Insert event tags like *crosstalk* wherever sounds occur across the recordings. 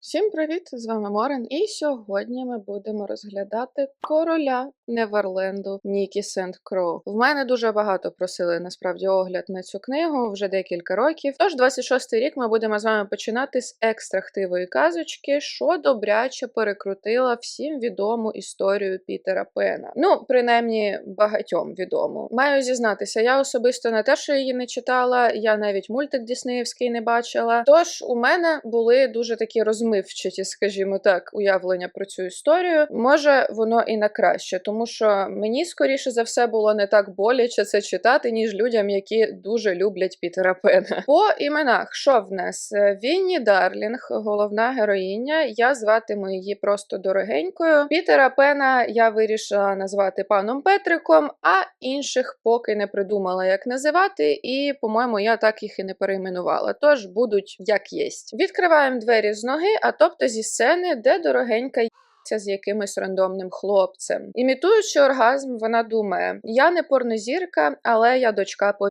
Всім привіт! З вами Морен, і сьогодні ми будемо розглядати короля Неверленду Нікі Сент Кроу. В мене дуже багато просили насправді огляд на цю книгу вже декілька років. Тож 26-й рік ми будемо з вами починати з екстрактивої казочки, що добряче перекрутила всім відому історію Пітера Пена. Ну, принаймні, багатьом відому. Маю зізнатися, я особисто не те, що її не читала, я навіть мультик Діснеївський не бачила. Тож у мене були дуже такі розмивчаті, скажімо так, уявлення про цю історію. Може, воно і на краще, тому що мені скоріше за все було не так боляче це читати, ніж людям, які дуже люблять Пітера Пена. *laughs* По іменах, що в нас? Е, Вінні Дарлінг, головна героїня. Я зватиму її просто дорогенькою. Пітера Пена я вирішила назвати паном Петриком, а інших поки не придумала, як називати, і, по-моєму, я так їх і не перейменувала. Тож будуть як єсть. Відкриваємо двері з ноги, а тобто зі сцени, де дорогенька їться з якимось рандомним хлопцем. Імітуючи оргазм, вона думає: я не порнозірка, але я дочка по.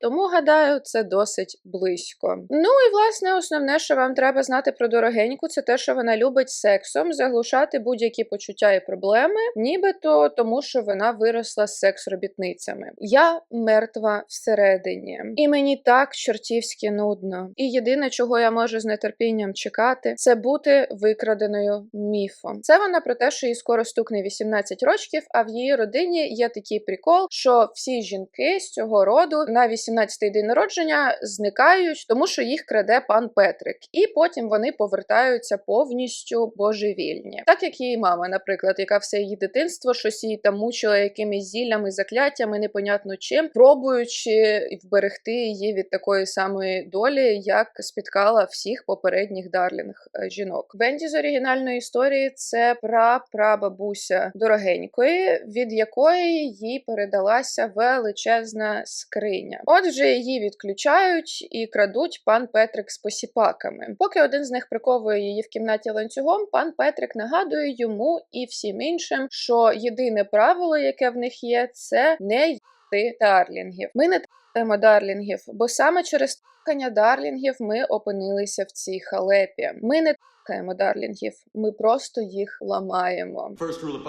Тому гадаю, це досить близько. Ну і власне основне, що вам треба знати про дорогеньку, це те, що вона любить сексом заглушати будь-які почуття і проблеми, нібито тому, що вона виросла з секс-робітницями. Я мертва всередині, і мені так чортівськи нудно. І єдине, чого я можу з нетерпінням чекати, це бути викраденою міфом. Це вона про те, що їй скоро стукне 18 років, а в її родині є такий прикол, що всі жінки з цього роду на 18-й день народження зникають, тому що їх краде пан Петрик, і потім вони повертаються повністю божевільні. Так як її мама, наприклад, яка все її дитинство щось її там мучила якимись зіллями, закляттями, непонятно чим, пробуючи вберегти її від такої самої долі, як спіткала всіх попередніх дарлінг е, жінок. Бенді з оригінальної історії це прапрабабуся дорогенької, від якої їй передалася величезна скриня. Отже, її відключають і крадуть пан Петрик з посіпаками. Поки один з них приковує її в кімнаті ланцюгом, пан Петрик нагадує йому і всім іншим, що єдине правило, яке в них є, це не їсти дарлінгів. Ми не траємо дарлінгів, бо саме через трахання дарлінгів ми опинилися в цій халепі. Ми не трахаємо дарлінгів, ми просто їх ламаємо. First rule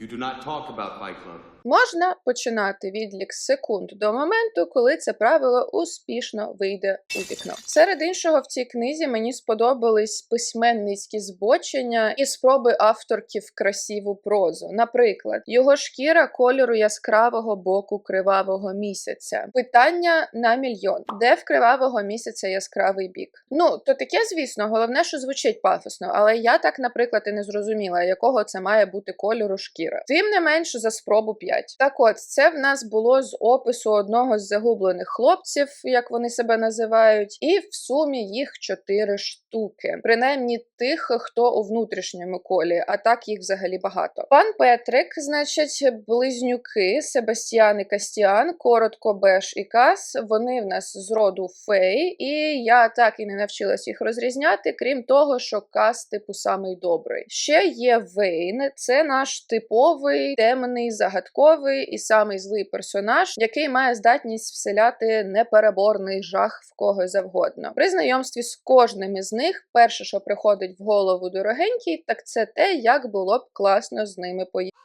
you do not talk about Fight Club. Можна починати відлік секунд до моменту, коли це правило успішно вийде у вікно. Серед іншого, в цій книзі мені сподобались письменницькі збочення і спроби авторки в красиву прозу. Наприклад, його шкіра кольору яскравого боку кривавого місяця. Питання на мільйон: де в кривавого місяця яскравий бік? Ну то таке, звісно, головне, що звучить пафосно, але я так, наприклад, і не зрозуміла, якого це має бути кольору шкіра. Тим не менш, за спробу 5. Так от, це в нас було з опису одного з загублених хлопців, як вони себе називають, і в сумі їх чотири штуки. Принаймні тих, хто у внутрішньому колі, а так їх взагалі багато. Пан Петрик, значить, близнюки Себастьян і Кастіан, коротко Беш і Кас. Вони в нас з роду фей, і я так і не навчилась їх розрізняти, крім того, що Кас, типу, самий добрий. Ще є Вейн, це наш типовий темний загадковий і самий злий персонаж, який має здатність вселяти непереборний жах в кого завгодно. При знайомстві з кожним із них, перше, що приходить в голову дорогенький, так це те, як було б класно з ними поїхати.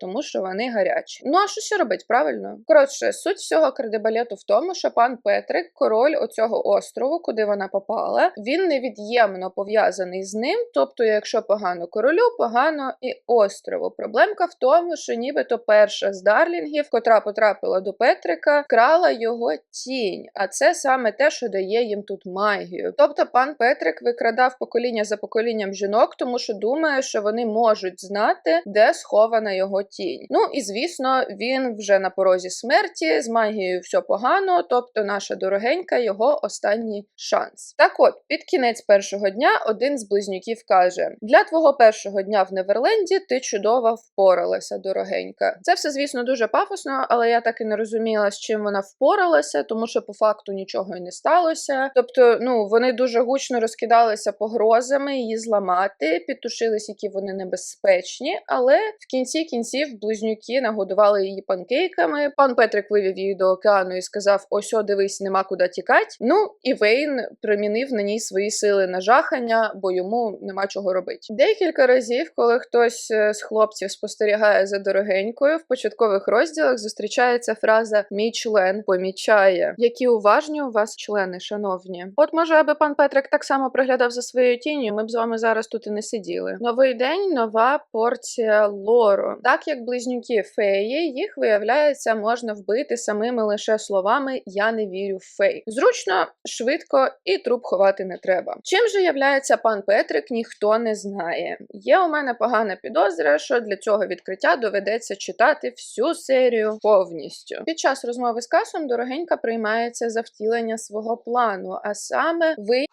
Тому що вони гарячі. Ну а що ще робить правильно? Коротше, суть всього кредибалету в тому, що пан Петрик, король оцього острову, куди вона попала, він невід'ємно пов'язаний з ним. Тобто, якщо погано королю, погано і острову. Проблемка в тому, що нібито перша з дарлінгів, котра потрапила до Петрика, крала його тінь. А це саме те, що дає їм тут магію. Тобто, пан Петрик викрадав покоління за поколінням жінок, тому що думає, що вони можуть знати, де схована його його тінь. Ну і звісно, він вже на порозі смерті, з магією все погано, тобто наша дорогенька його останній шанс. Так от, під кінець першого дня один з близнюків каже: Для твого першого дня в Неверленді ти чудово впоралася, дорогенька. Це все, звісно, дуже пафосно, але я так і не розуміла, з чим вона впоралася, тому що по факту нічого й не сталося. Тобто, ну вони дуже гучно розкидалися погрозами її зламати, підтушились, які вони небезпечні, але в кінці кінців близнюки нагодували її панкейками. Пан Петрик вивів її до океану і сказав: Ось, о, дивись, нема куди тікати. Ну і Вейн примінив на ній свої сили на жахання, бо йому нема чого робити. Декілька разів, коли хтось е, з хлопців спостерігає за дорогенькою, в початкових розділах зустрічається фраза Мій член помічає. Які уважні у вас члени, шановні. От може, аби пан Петрик так само приглядав за своєю тінню, ми б з вами зараз тут і не сиділи. Новий день, нова порція лору. Так як близнюки феї, їх виявляється можна вбити самими лише словами Я не вірю в фей. Зручно, швидко і труп ховати не треба. Чим же являється пан Петрик, ніхто не знає. Є у мене погана підозра, що для цього відкриття доведеться читати всю серію повністю. Під час розмови з касом дорогенька приймається за втілення свого плану, а саме ви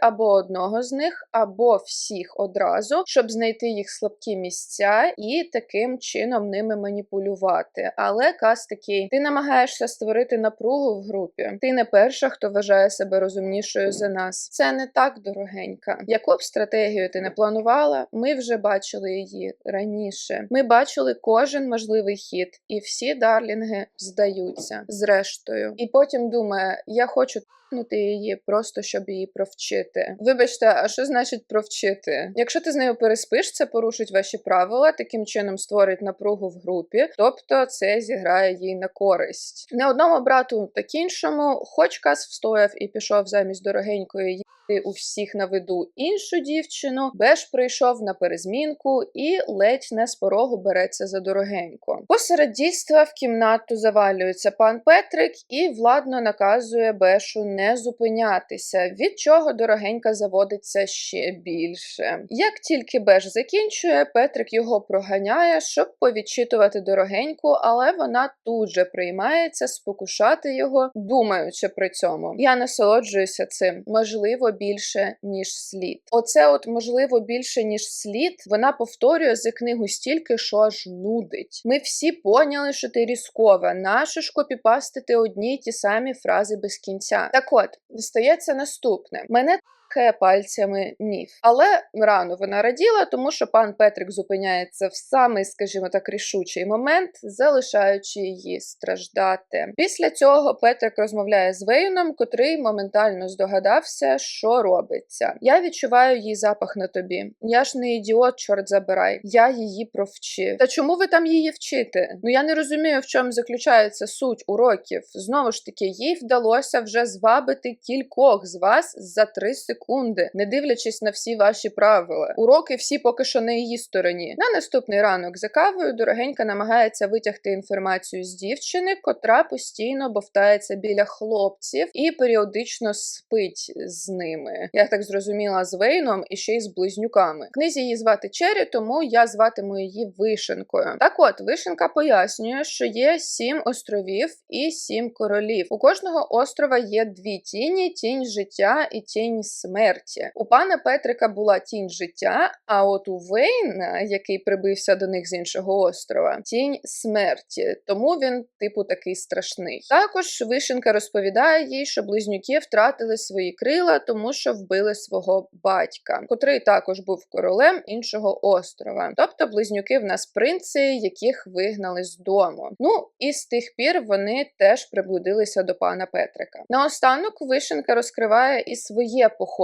або одного з них, або всіх одразу, щоб знайти їх слабкі місця і таким чином ними маніпулювати. Але Кас такий: ти намагаєшся створити напругу в групі. Ти не перша, хто вважає себе розумнішою за нас. Це не так дорогенька. Яку б стратегію ти не планувала, ми вже бачили її раніше. Ми бачили кожен можливий хід, і всі дарлінги здаються зрештою. І потім думає: я хочу трахнути її просто щоб її провчити. Вибачте, а що значить провчити? Якщо ти з нею переспиш, це порушить ваші правила, таким чином створить напругу в групі, тобто це зіграє їй на користь. Не одному брату, так іншому, хоч Кас встояв і пішов замість дорогенької у всіх на виду іншу дівчину, Беш прийшов на перезмінку і ледь не з порогу береться за дорогеньку. Посеред дійства в кімнату завалюється пан Петрик і владно наказує Бешу не зупинятися, від чого дорогенька заводиться ще більше. Як тільки Беш закінчує, Петрик його проганяє, щоб повідчитувати дорогеньку, але вона тут же приймається спокушати його, думаючи при цьому. Я насолоджуюся цим, можливо, більше ніж слід. Оце, от можливо, більше ніж слід. Вона повторює за книгу стільки, що аж нудить. Ми всі поняли, що ти різкова. Наше ж копіпастити одні й ті самі фрази без кінця. Так от, стається наступне. Мене Хе пальцями міф. Але рано вона раділа, тому що пан Петрик зупиняється в самий, скажімо так, рішучий момент, залишаючи її страждати. Після цього Петрик розмовляє з Вейном, котрий моментально здогадався, що робиться. Я відчуваю її запах на тобі. Я ж не ідіот, чорт забирай. Я її провчив. Та чому ви там її вчите? Ну я не розумію, в чому заключається суть уроків. Знову ж таки, їй вдалося вже звабити кількох з вас за три секунди, не дивлячись на всі ваші правила. Уроки всі поки що на її стороні. На наступний ранок за кавою дорогенька намагається витягти інформацію з дівчини, котра постійно бовтається біля хлопців і періодично спить з ними. Я так зрозуміла з Вейном і ще й з близнюками. В книзі її звати Чері, тому я зватиму її Вишенкою. Так от, Вишенка пояснює, що є сім островів і сім королів. У кожного острова є дві тіні: тінь життя і тінь смерті. У пана Петрика була тінь життя, а от у Вейна, який прибився до них з іншого острова, тінь смерті. Тому він, типу, такий страшний. Також Вишенка розповідає їй, що близнюки втратили свої крила, тому що вбили свого батька, котрий також був королем іншого острова. Тобто близнюки в нас принци, яких вигнали з дому. Ну і з тих пір вони теж приблудилися до пана Петрика. Наостанок Вишенка розкриває і своє походження.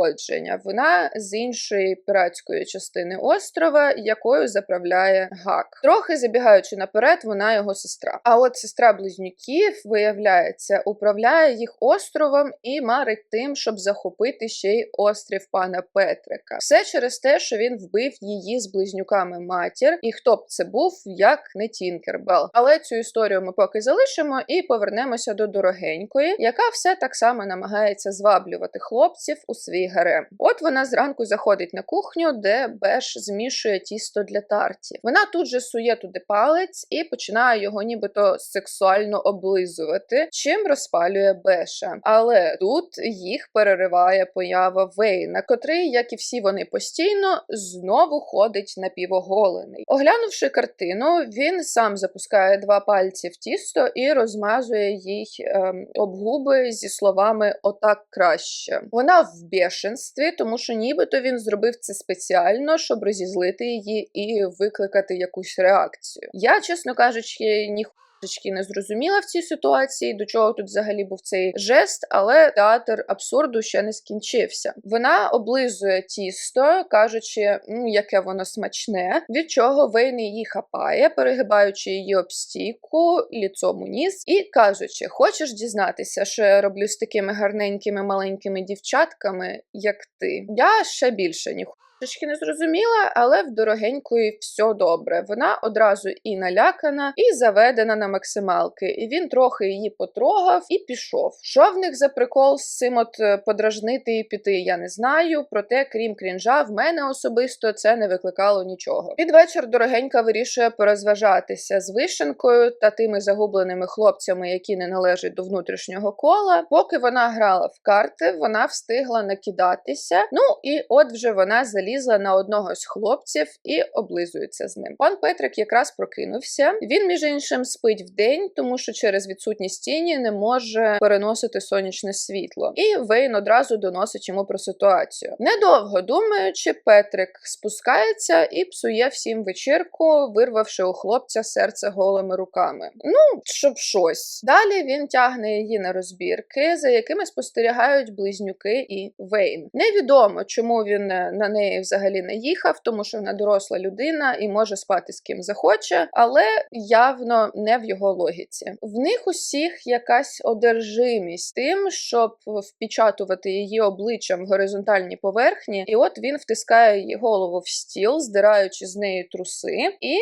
Вона з іншої піратської частини острова, якою заправляє гак. Трохи забігаючи наперед, вона його сестра. А от сестра близнюків, виявляється, управляє їх островом і марить тим, щоб захопити ще й острів пана Петрика. Все через те, що він вбив її з близнюками матір, і хто б це був, як не Тінкербел. Але цю історію ми поки залишимо і повернемося до дорогенької, яка все так само намагається зваблювати хлопців у свій гарем. От вона зранку заходить на кухню, де Беш змішує тісто для тартів. Вона тут же сує туди палець і починає його нібито сексуально облизувати, чим розпалює Беша. Але тут їх перериває поява Вейна, котрий, як і всі вони постійно, знову ходить напівоголений. Оглянувши картину, він сам запускає два пальці в тісто і розмазує їй ем, об губи зі словами Отак краще. Вона в бешенстві, тому що нібито він зробив це спеціально, щоб розізлити її і викликати якусь реакцію. Я, чесно кажучи, ні трішки не зрозуміла в цій ситуації, до чого тут взагалі був цей жест, але театр абсурду ще не скінчився. Вона облизує тісто, кажучи, яке воно смачне, від чого Вейн її хапає, перегибаючи її об стійку, ліцом у ніс, і кажучи: Хочеш дізнатися, що я роблю з такими гарненькими маленькими дівчатками, як ти? Я ще більше ні Трішки не зрозуміла, але в дорогенької все добре. Вона одразу і налякана, і заведена на максималки. І він трохи її потрогав і пішов. Що в них за прикол з цим от е, подражнити і піти, я не знаю. Проте, крім крінжа, в мене особисто це не викликало нічого. Під вечір дорогенька вирішує порозважатися з вишенкою та тими загубленими хлопцями, які не належать до внутрішнього кола. Поки вона грала в карти, вона встигла накидатися. Ну і от вже вона залізла на одного з хлопців і облизується з ним. Пан Петрик якраз прокинувся. Він, між іншим, спить вдень, тому що через відсутність тіні не може переносити сонячне світло. І Вейн одразу доносить йому про ситуацію. Недовго думаючи, Петрик спускається і псує всім вечірку, вирвавши у хлопця серце голими руками. Ну, щоб щось. Далі він тягне її на розбірки, за якими спостерігають близнюки і Вейн. Невідомо, чому він е, на неї взагалі не їхав, тому що вона доросла людина і може спати з ким захоче, але явно не в його логіці. В них усіх якась одержимість тим, щоб впечатувати її обличчям в горизонтальній поверхні, і от він втискає її голову в стіл, здираючи з неї труси, і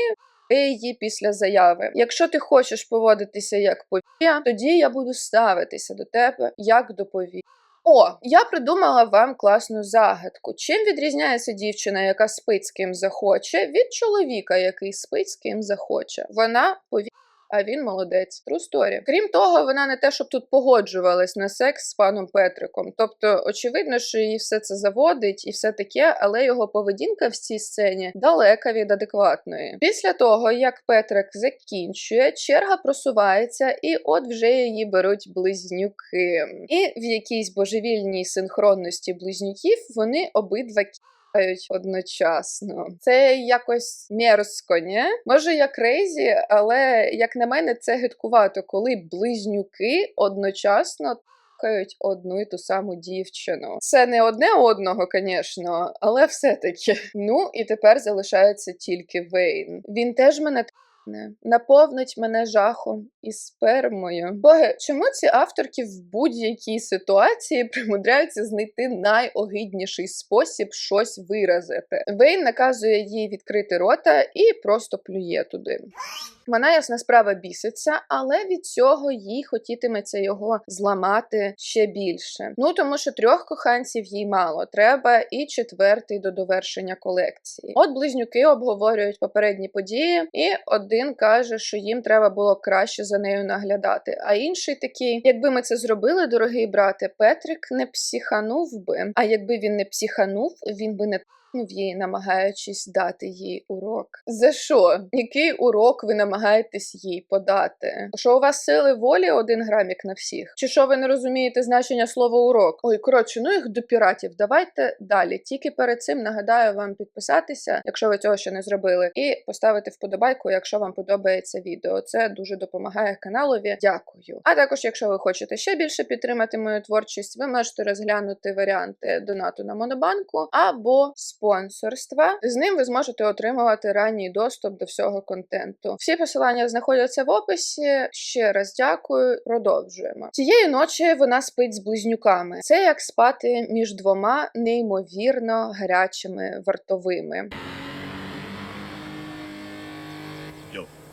її після заяви. Якщо ти хочеш поводитися як повія, тоді я буду ставитися до тебе як до повії. О, я придумала вам класну загадку. Чим відрізняється дівчина, яка спить з ким захоче, від чоловіка, який спить з ким захоче? Вона пові. А він молодець. Story. Крім того, вона не те, щоб тут погоджувалась на секс з паном Петриком. Тобто, очевидно, що її все це заводить і все таке, але його поведінка в цій сцені далека від адекватної. Після того, як Петрик закінчує, черга просувається, і от вже її беруть близнюки. І в якійсь божевільній синхронності близнюків вони обидва кидають одночасно. Це якось мерзко, ні? Може, я крейзі, але як на мене, це гидкувато, коли близнюки одночасно. Одну і ту саму дівчину. Це не одне одного, звісно, але все-таки. Ну і тепер залишається тільки Вейн. Він теж мене не наповнить мене жахом і спермою. Боги, чому ці авторки в будь-якій ситуації *laughs* примудряються знайти найогидніший спосіб щось виразити? Вейн наказує їй відкрити рота і просто плює туди. Вона, ясна справа, біситься, але від цього їй хотітиметься його зламати ще більше. Ну тому що трьох коханців їй мало, треба і четвертий до довершення колекції. От близнюки обговорюють попередні події, і один каже, що їм треба було краще за нею наглядати. А інший такий, якби ми це зробили, дорогий брате, Петрик не психанув би. А якби він не психанув, він би не в її, намагаючись дати їй урок. За що? Який урок ви намагаєтесь їй подати? Що у вас сили волі один грамік на всіх? Чи що ви не розумієте значення слова урок? Ой, коротше, ну їх до піратів. Давайте далі. Тільки перед цим нагадаю вам підписатися, якщо ви цього ще не зробили, і поставити вподобайку, якщо вам подобається відео. Це дуже допомагає каналові. Дякую. А також, якщо ви хочете ще більше підтримати мою творчість, ви можете розглянути варіанти донату на Монобанку або спонсорства. З ним ви зможете отримувати ранній доступ до всього контенту. Всі посилання знаходяться в описі. Ще раз дякую. Продовжуємо. Цієї ночі вона спить з близнюками. Це як спати між двома неймовірно гарячими вартовими.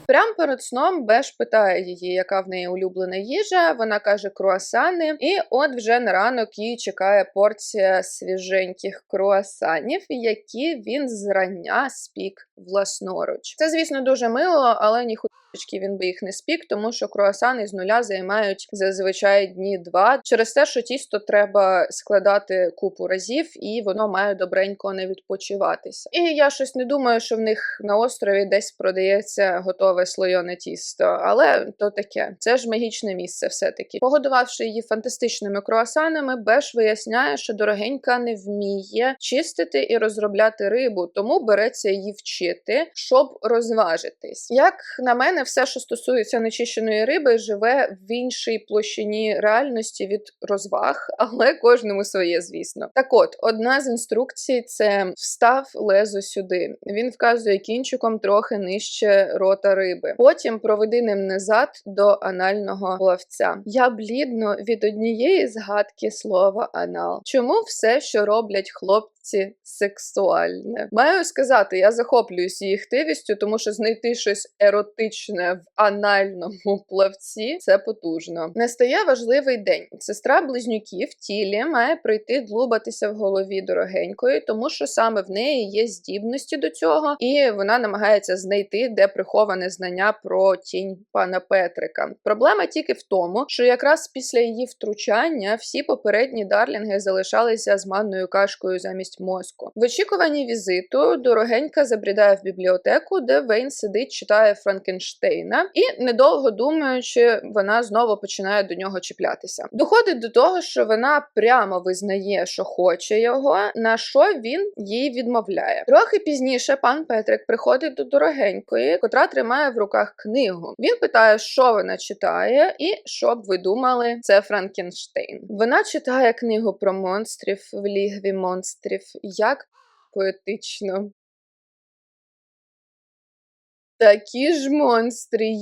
Прямо перед сном Беш питає її, яка в неї улюблена їжа. Вона каже круасани, і от вже на ранок її чекає порція свіженьких круасанів, які він зрання спік власноруч. Це, звісно, дуже мило, але ніхуя він би їх не спік, тому що круасани з нуля займають зазвичай дні два. Через те, що тісто треба складати купу разів, і воно має добренько не відпочиватися. І я щось не думаю, що в них на острові десь продається готове слойоне тісто, але то таке. Це ж магічне місце, все-таки. Погодувавши її фантастичними круасанами, Беш виясняє, що дорогенька не вміє чистити і розробляти рибу, тому береться її вчити, щоб розважитись. Як на мене, все, що стосується нечищеної риби, живе в іншій площині реальності від розваг, *laughs* але кожному своє, звісно. Так от, одна з інструкцій це встав лезо сюди. Він вказує кінчиком трохи нижче рота риби. Потім проведи ним назад до анального плавця. Я блідно від однієї згадки слова анал. Чому все, що роблять хлопці, сексуальне? Маю сказати, я захоплююсь її хтивістю, тому що знайти щось еротичне в анальному *laughs* плавці це потужно. Настає важливий день. Сестра близнюків в тілі має прийти длубатися в голові дорогенької, тому що саме в неї є здібності до цього, і вона намагається знайти, де приховане знання про тінь пана Петрика. Проблема тільки в тому, що якраз після її втручання всі попередні дарлінги залишалися з манною кашкою замість мозку. В очікуванні візиту дорогенька забрідає в бібліотеку, де Вейн сидить, читає Франкенштейна, і недовго думаючи, вона знову починає до нього чіплятися. Доходить до того, що вона прямо визнає, що хоче його, на що він їй відмовляє. Трохи пізніше пан Петрик приходить до дорогенької, котра тримає в руках книгу. Він питає, що вона читає, і що б ви думали, це Франкенштейн. Вона читає книгу про монстрів в лігві монстрів. Як поетично. Такі ж монстри.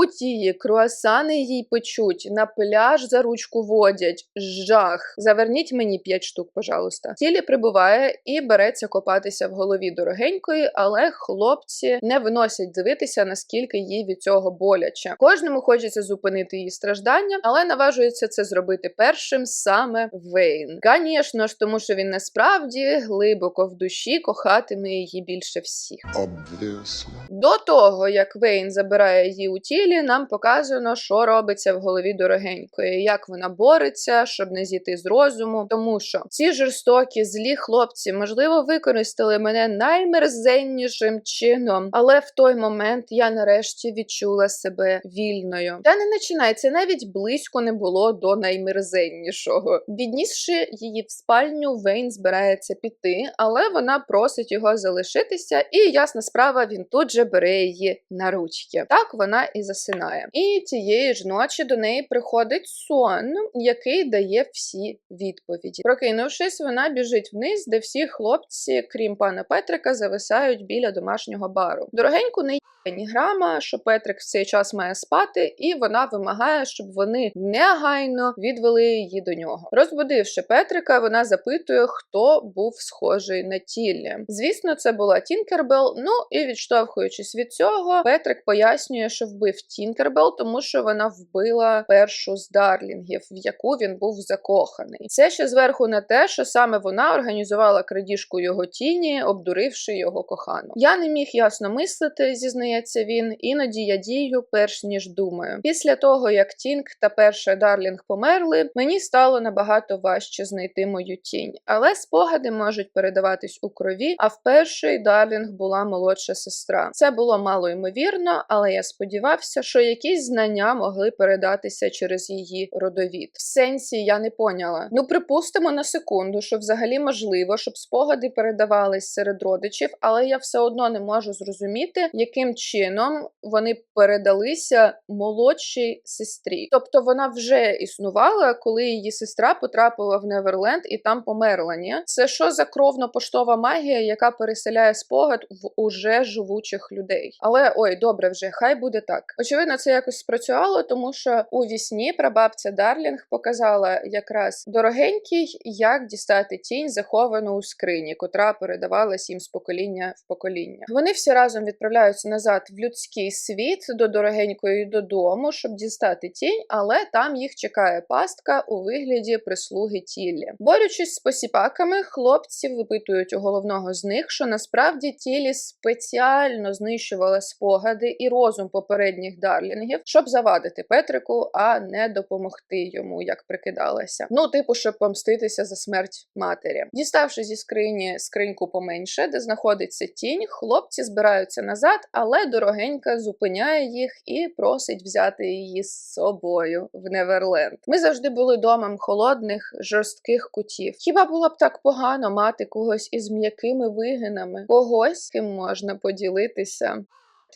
Утії, круасани їй печуть, на пляж за ручку водять. Жах. Заверніть мені п'ять штук, пожалуйста. Тілі прибуває і береться копатися в голові дорогенької, але хлопці не виносять дивитися, наскільки їй від цього боляче. Кожному хочеться зупинити її страждання, але наважується це зробити першим саме Вейн. Звісно ж, тому що він насправді глибоко в душі кохатиме її більше всіх. Obviously. До того, як Вейн забирає її у тілі, нам показано, що робиться в голові дорогенької, як вона бореться, щоб не зійти з розуму. Тому що ці жорстокі злі хлопці, можливо, використали мене наймерзеннішим чином, але в той момент я нарешті відчула себе вільною. Та не починається навіть близько не було до наймерзеннішого. Віднісши її в спальню, Вейн збирається піти, але вона просить його залишитися, і ясна справа, він тут же бере її на ручки. Так вона і засинає. І тієї ж ночі до неї приходить сон, який дає всі відповіді. Прокинувшись, вона біжить вниз, де всі хлопці, крім пана Петрика, зависають біля домашнього бару. Дорогеньку не є ні грама, що Петрик в цей час має спати, і вона вимагає, щоб вони негайно відвели її до нього. Розбудивши Петрика, вона запитує, хто був схожий на тілі. Звісно, це була Тінкербел. Ну і відштовхуючись від цього, Петрик пояснює, що вбив Тінкербел, тому що вона вбила першу з Дарлінгів, в яку він був закоханий. Це ще зверху на те, що саме вона організувала крадіжку його тіні, обдуривши його кохану. Я не міг ясно мислити, зізнається він. Іноді я дію, перш ніж думаю. Після того, як Тінк та перша Дарлінг померли, мені стало набагато важче знайти мою тінь. Але спогади можуть передаватись у крові. А в першій Дарлінг була молодша сестра. Це було мало ймовірно, але я сподівався, що якісь знання могли передатися через її родовід. В сенсі я не поняла. Ну, припустимо на секунду, що взагалі можливо, щоб спогади передавались серед родичів, але я все одно не можу зрозуміти, яким чином вони передалися молодшій сестрі. Тобто вона вже існувала, коли її сестра потрапила в Неверленд і там померла. Ні? Це що за кровно-поштова магія, яка переселяє спогад в уже живучих людей? Але ой, добре, вже хай буде так. Очевидно, це якось спрацювало, тому що у вісні прабабця Дарлінг показала якраз дорогенький, як дістати тінь, заховану у скрині, котра передавалась їм з покоління в покоління. Вони всі разом відправляються назад в людський світ до дорогенької додому, щоб дістати тінь, але там їх чекає пастка у вигляді прислуги тілі. Борючись з посіпаками, хлопці випитують у головного з них, що насправді тілі спеціально знищувала спогади і розум попередніх дарлінгів, щоб завадити Петрику, а не допомогти йому, як прикидалася. Ну, типу, щоб помститися за смерть матері. Діставши зі скрині скриньку поменше, де знаходиться тінь, хлопці збираються назад, але дорогенька зупиняє їх і просить взяти її з собою в Неверленд. Ми завжди були домом холодних, жорстких кутів. Хіба було б так погано мати когось із м'якими вигинами, когось, ким можна поділитися?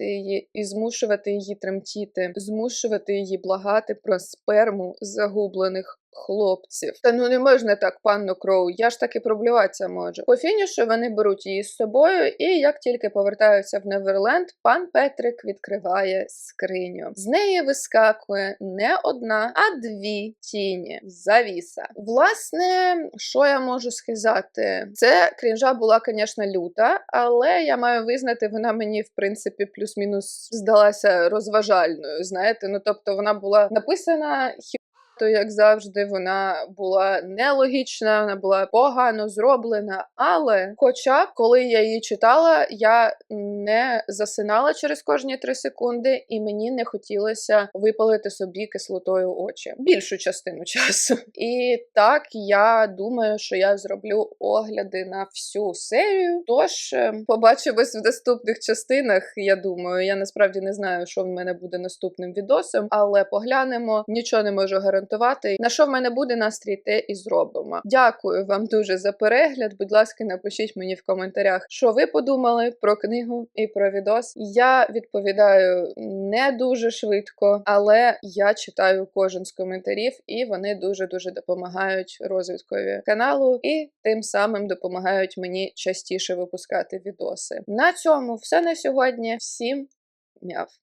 Її і змушувати її тремтіти, змушувати її благати про сперму загублених хлопців. Та ну не можна так, панно Кроу, я ж таки проблюватися можу. По фінішу вони беруть її з собою, і як тільки повертаються в Неверленд, пан Петрик відкриває скриню. З неї вискакує не одна, а дві тіні. Завіса. Власне, що я можу сказати? Це крінжа була, звісно, люта, але я маю визнати, вона мені в принципі плюс-мінус здалася розважальною. Знаєте, ну тобто вона була написана то, як завжди, вона була нелогічна, вона була погано зроблена. Але, хоча коли я її читала, я не засинала через кожні три секунди, і мені не хотілося випалити собі кислотою очі більшу частину часу. І так я думаю, що я зроблю огляди на всю серію. Тож е, побачимось в наступних частинах. Я думаю, я насправді не знаю, що в мене буде наступним відосом, але поглянемо. Нічого не можу гарантувати. На що в мене буде настрій, те і зробимо. Дякую вам дуже за перегляд. Будь ласка, напишіть мені в коментарях, що ви подумали про книгу і про відос. Я відповідаю не дуже швидко, але я читаю кожен з коментарів, і вони дуже дуже допомагають розвиткові каналу і тим самим допомагають мені частіше випускати відоси. На цьому все на сьогодні. Всім мяв!